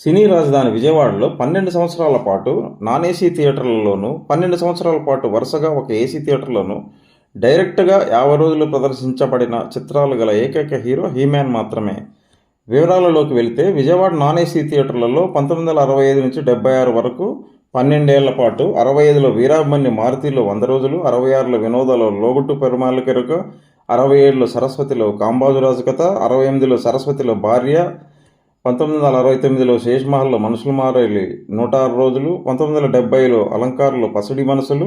సినీ రాజధాని విజయవాడలో పన్నెండు సంవత్సరాల పాటు నాన్ ఏసీ థియేటర్లలోనూ పన్నెండు సంవత్సరాల పాటు వరుసగా ఒక ఏసీ థియేటర్లోనూ డైరెక్ట్గా యాభై రోజులు ప్రదర్శించబడిన చిత్రాలు గల ఏకైక హీరో హీమ్యాన్ మాత్రమే. వివరాలలోకి వెళితే విజయవాడ నాన్ ఏసీ థియేటర్లలో పంతొమ్మిది వందల అరవై ఐదు నుంచి డెబ్బై ఆరు వరకు పన్నెండేళ్ళ పాటు అరవై ఐదులో వీరాభిమన్యు మారుతిలో వంద రోజులు అరవై ఆరులో వినోదాలో లోగుట్టు పెరుమాళ్ళ కెరుక అరవై ఏడులో సరస్వతిలో కాంబాజు రాజు కథ అరవై ఎనిమిదిలో సరస్వతిలో భార్య పంతొమ్మిది వందల అరవై తొమ్మిదిలో శేష్మహల్లో మనుషులు మారేలి. నూట ఆరు రోజులు పంతొమ్మిది వందల డెబ్బైలో అలంకారులు పసిడి మనసులు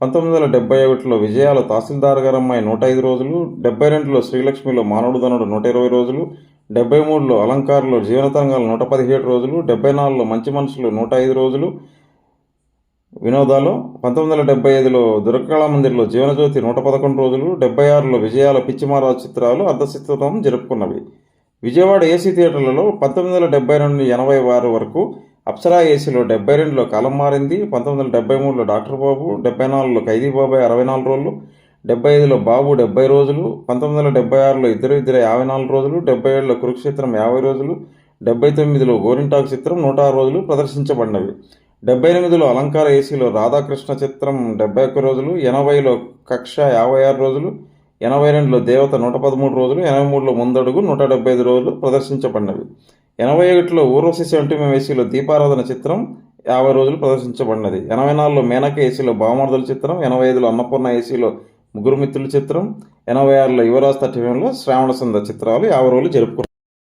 పంతొమ్మిది వందల డెబ్బై ఒకటిలో విజయాలు తహసీల్దార్ గారమ్మాయి నూట ఐదు రోజులు డెబ్బై రెండులో శ్రీలక్ష్మిలో మానవుడు ధనుడు నూట ఇరవై రోజులు డెబ్బై మూడులో అలంకారులు జీవనతరంగాలు నూట పదిహేడు రోజులు డెబ్బై నాలుగులో మంచి మనుషులు నూట ఐదు రోజులు వినోదాలు పంతొమ్మిది వందల డెబ్బై ఐదులో దుర్గకళా మందిర్లో జీవనజ్యోతి నూట పదకొండు రోజులు డెబ్బై ఆరులో విజయాల పిచ్చిమారాజు చిత్రాలు అర్ధచిత్రం జరుపుకున్నవి. విజయవాడ ఏసీ థియేటర్లలో పంతొమ్మిది వందల డెబ్బై నుండి ఎనభై ఆరు వరకు అప్సరా ఏసీలో డెబ్బై రెండులో కాలం మారింది పంతొమ్మిది వందల డెబ్బై మూడులో డాక్టర్ బాబు డెబ్బై నాలుగులో ఖైదీ బాబాయ్ అరవై నాలుగు రోజులు డెబ్బై ఐదులో బాబు డెబ్బై రోజులు పంతొమ్మిది వందల డెబ్బై ఆరులో ఇద్దరు ఇద్దరు యాభై నాలుగు రోజులు డెబ్బై ఏడులో కురుక్షేత్రం యాభై రోజులు డెబ్బై తొమ్మిదిలో గోరింటాకు చిత్రం నూట ఆరు రోజులు ప్రదర్శించబడినవి. డెబ్బై ఎనిమిదిలో అలంకార ఏసీలో రాధాకృష్ణ చిత్రం డెబ్బై ఒక్క రోజులు ఎనభైలో కక్ష యాభై ఆరు రోజులు ఎనభై రెండులో దేవత నూట పదమూడు రోజులు ఎనభై మూడులో ముందడుగు నూట డెబ్బై ఐదు రోజులు ప్రదర్శించబడినవి. ఎనభై ఒకటిలో ఊర్వశి సెవెంటీ ఏసీలో దీపారాధన చిత్రం యాభై రోజులు ప్రదర్శించబడినది. ఎనభై నాలుగులో మేనక ఏసీలో బామర్దల చిత్రం ఎనభై ఐదులో అన్నపూర్ణ ఏసీలో ముగ్గురు మిత్రుల చిత్రం ఎనభై ఆరులో యువరాజ్ థర్టీ శ్రావణ సంద చిత్రాలు యాభై రోజులు జరుపుకున్నారు